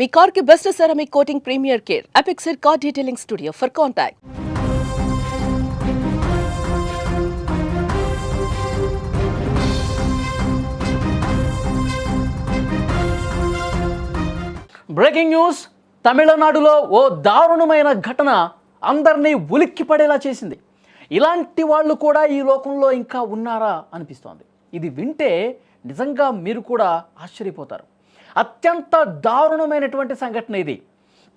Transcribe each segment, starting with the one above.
మీ కార్కి best ceramic coating premier care. అపెక్సర్ car detailing studio for contact breaking news తమిళనాడులో ఓ దారుణమైన ఘటన అందరినీ ఉలిక్కి పడేలా చేసింది. ఇలాంటి వాళ్ళు కూడా ఈ లోకంలో ఇంకా ఉన్నారా అనిపిస్తోంది. ఇది వింటే నిజంగా మీరు కూడా ఆశ్చర్యపోతారు. అత్యంత దారుణమైనటువంటి సంఘటన ఇది.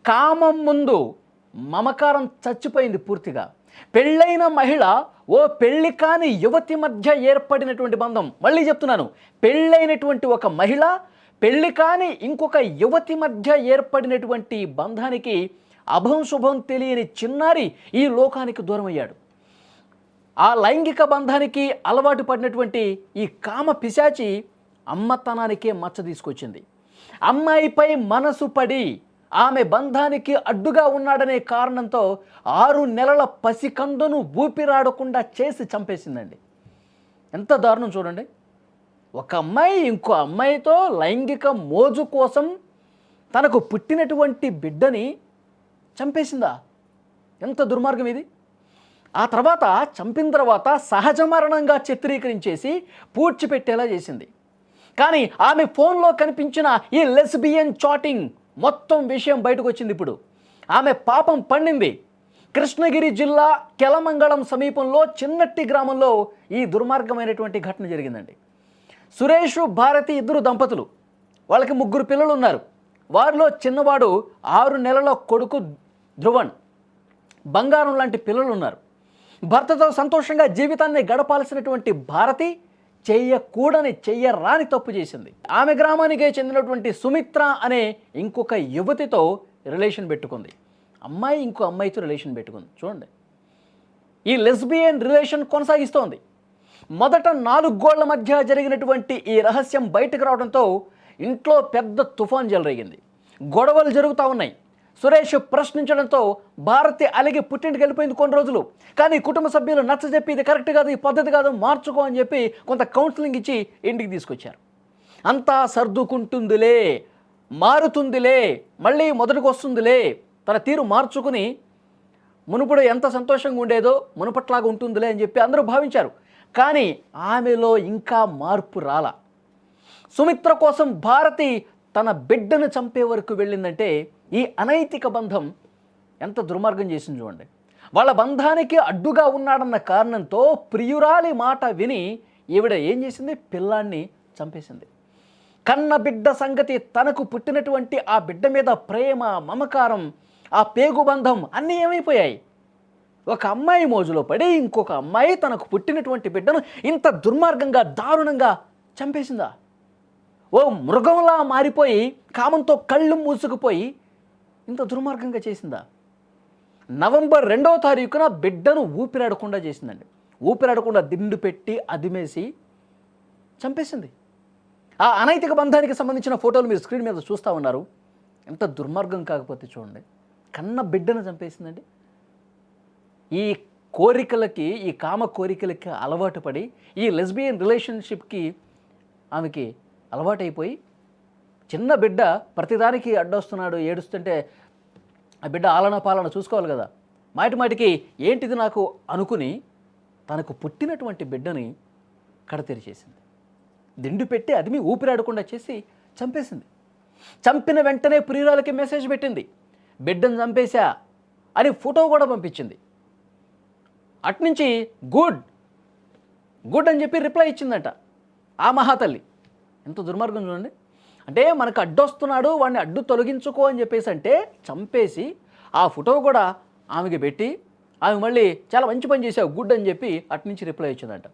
కామం ముందు మమకారం చచ్చిపోయింది పూర్తిగా. పెళ్ళైన మహిళ ఓ పెళ్ళి కాని యువతి మధ్య ఏర్పడినటువంటి బంధం. మళ్ళీ చెప్తున్నాను పెళ్ళైనటువంటి ఒక మహిళ పెళ్ళి కాని ఇంకొక యువతి మధ్య ఏర్పడినటువంటి బంధానికి అభం శుభం తెలియని చిన్నారి ఈ లోకానికి దూరమయ్యాడు. ఆ లైంగిక బంధానికి అలవాటు పడినటువంటి ఈ కామ పిశాచి అమ్మతనానికే మచ్చ తీసుకొచ్చింది. అమ్మాయిపై మనసు పడి ఆమె బంధానికి అడ్డుగా ఉన్నాడనే కారణంతో ఆరు నెలల పసికందును ఊపిరాడకుండా చేసి చంపేసిందండి. ఎంత దారుణం చూడండి. ఒక అమ్మాయి ఇంకో అమ్మాయితో లైంగిక మోజు కోసం తనకు పుట్టినటువంటి బిడ్డని చంపేసిందా? ఎంత దుర్మార్గం ఇది. ఆ తర్వాత చంపిన తర్వాత సహజ మరణంగా చిత్రీకరించేసి పూడ్చిపెట్టేలా చేసింది. కానీ ఆమె ఫోన్లో కనిపించిన ఈ లెస్బియన్ చాటింగ్ మొత్తం విషయం బయటకు వచ్చింది ఇప్పుడు. ఆమె పాపం పండింది. కృష్ణగిరి జిల్లా కెలమంగళం సమీపంలో చిన్నట్టి గ్రామంలో ఈ దుర్మార్గమైనటువంటి ఘటన జరిగిందండి. సురేష్ భారతి ఇద్దరు దంపతులు. వాళ్ళకి ముగ్గురు పిల్లలు ఉన్నారు. వారిలో చిన్నవాడు ఆరు నెలల కొడుకు ధ్రువన్ బంగారం లాంటి పిల్లలు ఉన్నారు. భర్తతో సంతోషంగా జీవితాన్ని గడపాల్సినటువంటి భారతి చేయకూడని చెయ్యరాని తప్పు చేసింది. ఆమె గ్రామానికే చెందినటువంటి సుమిత్ర అనే ఇంకొక యువతితో రిలేషన్ పెట్టుకుంది. అమ్మాయి ఇంకో అమ్మాయితో రిలేషన్ పెట్టుకుంది. చూడండి. ఈ లెస్బియన్ రిలేషన్ కొనసాగిస్తోంది. మొదట నాలుగు గోళ్ళ మధ్య జరిగినటువంటి ఈ రహస్యం బయటకు రావడంతో ఇంట్లో పెద్ద తుఫాన్ జలరేగింది. గొడవలు జరుగుతూ ఉన్నాయి. సురేష్ ప్రశ్నించడంతో భారతి అలిగి పుట్టింటికి వెళ్ళిపోయింది కొన్ని రోజులు. కానీ కుటుంబ సభ్యులు నచ్చజెప్పి ఇది కరెక్ట్ కాదు ఈ పద్ధతి కాదు మార్చుకో అని చెప్పి కొంత కౌన్సిలింగ్ ఇచ్చి ఇంటికి తీసుకొచ్చారు. అంతా సర్దుకుంటుందిలే మారుతుందిలే మళ్ళీ మొదటికి వస్తుందిలే తన తీరు మార్చుకుని మునుపుడు ఎంత సంతోషంగా ఉండేదో మునుపట్లాగా ఉంటుందిలే అని చెప్పి అందరూ భావించారు. కానీ ఆమెలో ఇంకా మార్పు రాల. సుమిత్ర కోసం భారతి తన బిడ్డను చంపే వరకు వెళ్ళిందంటే ఈ అనైతిక బంధం ఎంత దుర్మార్గం చేసింది చూడండి. వాళ్ళ బంధానికి అడ్డుగా ఉన్నాడన్న కారణంతో ప్రియురాలి మాట విని ఈవిడ ఏం చేసింది? పిల్లాన్ని చంపేసింది. కన్న బిడ్డ సంగతి తనకు పుట్టినటువంటి ఆ బిడ్డ మీద ప్రేమ మమకారం ఆ పేగుబంధం అన్నీ ఏమైపోయాయి? ఒక అమ్మాయి మోజులో పడి ఇంకొక అమ్మాయి తనకు పుట్టినటువంటి బిడ్డను ఇంత దుర్మార్గంగా దారుణంగా చంపేసిందా? ఓ మృగంలా మారిపోయి కామంతో కళ్ళు మూసుకుపోయి ఇంత దుర్మార్గంగా చేసిందా? నవంబర్ రెండవ తారీఖున బిడ్డను ఊపిరాడకుండా చేసిందండి. ఊపిరాడకుండా దిండు పెట్టి అదిమేసి చంపేసింది. ఆ అనైతిక బంధానికి సంబంధించిన ఫోటోలు మీరు స్క్రీన్ మీద చూస్తూ ఉన్నారు. ఎంత దుర్మార్గం కాకపోతే చూడండి. కన్న బిడ్డను చంపేసిందండి. ఈ కోరికలకి ఈ కామ కోరికలకి అలవాటు పడి ఈ లెస్బియన్ రిలేషన్షిప్కి ఆమెకి అలవాటైపోయి చిన్న బిడ్డ ప్రతిదానికి అడ్డొస్తున్నాడు ఏడుస్తుంటే ఆ బిడ్డ ఆలన పాలన చూసుకోవాలి కదా. మాటి మాటికి ఏంటిది నాకు అనుకుని తనకు పుట్టినటువంటి బిడ్డని కడతెరిచేసింది దిండు పెట్టి అదిమి ఊపిరాడకుండా చేసి చంపేసింది. చంపిన వెంటనే ప్రియురాలకి మెసేజ్ పెట్టింది. బిడ్డను చంపేశా అని ఫోటో కూడా పంపించింది. అట్నుంచి గుడ్ గుడ్ అని చెప్పి రిప్లై ఇచ్చిందట ఆ మహాతల్లి. ఎంత దుర్మార్గం చూడండి. అంటే మనకు అడ్డొస్తున్నాడు వాడిని అడ్డు తొలగించుకో అని చెప్పేసి అంటే చంపేసి ఆ ఫోటో కూడా ఆమెకి పెట్టి ఆమె మళ్ళీ చాలా మంచి పని చేసావు గుడ్ అని చెప్పి అట్నుంచి రిప్లై ఇచ్చిందంట.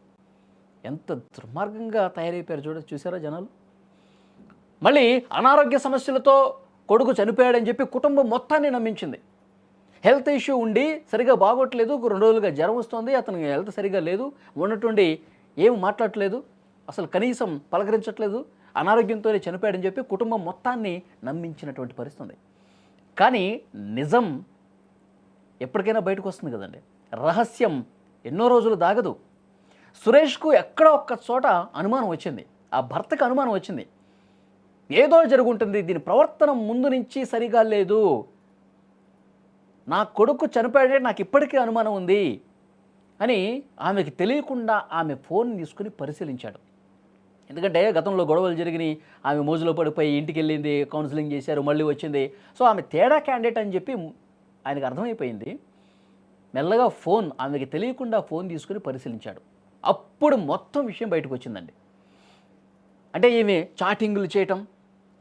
ఎంత దుర్మార్గంగా తయారైపోయారు చూడ చూసారా జనాలు? మళ్ళీ అనారోగ్య సమస్యలతో కొడుకు చనిపోయాడని చెప్పి కుటుంబం మొత్తాన్ని నమ్మించింది. హెల్త్ ఇష్యూ ఉండి సరిగా బాగోట్లేదు రెండు రోజులుగా జ్వరం వస్తుంది అతనికి హెల్త్ సరిగా లేదు ఉన్నటువంటి ఏం మాట్లాడట్లేదు. అసలు కనీసం పలకరించట్లేదు. అనారోగ్యంతోనే చనిపోయాడని చెప్పి కుటుంబం మొత్తాన్ని నమ్మించినటువంటి పరిస్థితి ఉంది కానీ నిజం ఎప్పటికైనా బయటకు వస్తుంది కదండి. రహస్యం ఎన్నో రోజులు దాగదు. సురేష్కు ఎక్కడో ఒక్క చోట అనుమానం వచ్చింది. ఆ భర్తకు అనుమానం వచ్చింది. ఏదో జరుగుంటుంది. దీని ప్రవర్తన ముందు నుంచి సరిగా లేదు. నా కొడుకు చనిపోయాడే నాకు ఇప్పటికీ అనుమానం ఉంది అని ఆమెకి తెలియకుండా ఆమె ఫోన్ తీసుకుని పరిశీలించాడు. ఎందుకంటే గతంలో గొడవలు జరిగినాయి. ఆమె మోజులో పడిపోయి ఇంటికి వెళ్ళింది కౌన్సిలింగ్ చేశారు మళ్ళీ వచ్చింది. సో ఆమె తేడా క్యాండిడేట్ అని చెప్పి ఆయనకు అర్థమైపోయింది. మెల్లగా ఫోన్ ఆమెకి తెలియకుండా ఫోన్ తీసుకుని పరిశీలించాడు. అప్పుడు మొత్తం విషయం బయటకు వచ్చిందండి. అంటే ఈమె చాటింగులు చేయటం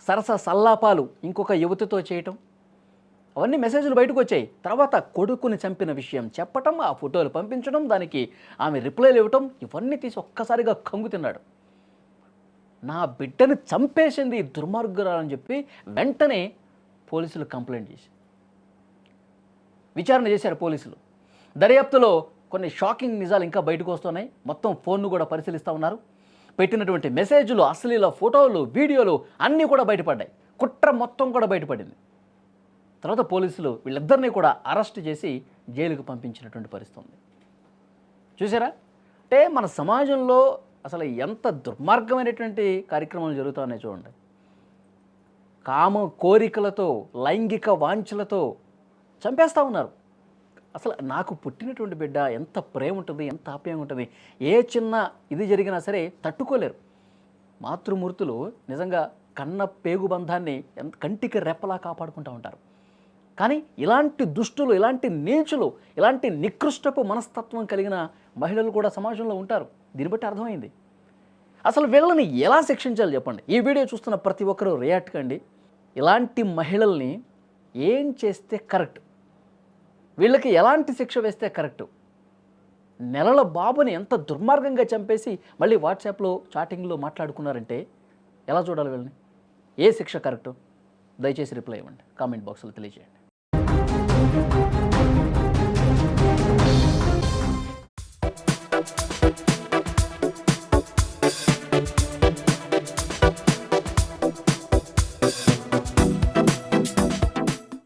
సరస సల్లాపాలు ఇంకొక యువతితో చేయటం అవన్నీ మెసేజ్లు బయటకు వచ్చాయి. తర్వాత కొడుకుని చంపిన విషయం చెప్పటం ఆ ఫోటోలు పంపించడం దానికి ఆమె రిప్లైలు ఇవ్వటం ఇవన్నీ తీసి ఒక్కసారిగా కంగుతున్నాడు. నా బిడ్డను చంపేసింది దుర్మార్గురాలని చెప్పి వెంటనే పోలీసులు కంప్లైంట్ చేసి విచారణ చేశారు పోలీసులు. దర్యాప్తులో కొన్ని షాకింగ్ నిజాలు ఇంకా బయటకు వస్తున్నాయి. మొత్తం ఫోన్ను కూడా పరిశీలిస్తూ ఉన్నారు. పెట్టినటువంటి మెసేజ్లు అశ్లీల ఫోటోలు వీడియోలు అన్నీ కూడా బయటపడ్డాయి. కుట్ర మొత్తం కూడా బయటపడింది. తర్వాత పోలీసులు వీళ్ళిద్దరినీ కూడా అరెస్ట్ చేసి జైలుకు పంపించినటువంటి పరిస్థితి ఉంది. చూసారా? అంటే మన సమాజంలో అసలు ఎంత దుర్మార్గమైనటువంటి కార్యక్రమాలు జరుగుతున్నాయి చూడండి. కామ కోరికలతో లైంగిక వాంఛలతో చంపేస్తూ ఉన్నారు. అసలు నాకు పుట్టినటువంటి బిడ్డ ఎంత ప్రేమ ఉంటుంది ఎంత ఆప్యాయంగా ఉంటుంది. ఏ చిన్న ఇది జరిగినా సరే తట్టుకోలేరు. మాతృమూర్తులు నిజంగా కన్న పేగు బంధాన్ని ఎంత కంటికి రెప్పలా కాపాడుకుంటూ ఉంటారు. కానీ ఇలాంటి దుష్టులు ఇలాంటి నీచులు ఇలాంటి నికృష్టపు మనస్తత్వం కలిగిన మహిళలు కూడా సమాజంలో ఉంటారు. దీన్ని బట్టి అర్థమైంది. అసలు వీళ్ళని ఎలా శిక్షించాలి చెప్పండి? ఈ వీడియో చూస్తున్న ప్రతి ఒక్కరూ రియాక్ట్ కండి. ఇలాంటి మహిళల్ని ఏం చేస్తే కరెక్ట్? వీళ్ళకి ఎలాంటి శిక్ష వేస్తే కరెక్ట్? నెలల బాబుని ఎంత దుర్మార్గంగా చంపేసి మళ్ళీ వాట్సాప్లో చాటింగ్లో మాట్లాడుకున్నారంటే ఎలా చూడాలి వీళ్ళని? ఏ శిక్ష కరెక్ట్? దయచేసి రిప్లై ఇవ్వండి. కామెంట్ బాక్స్లో తెలియజేయండి.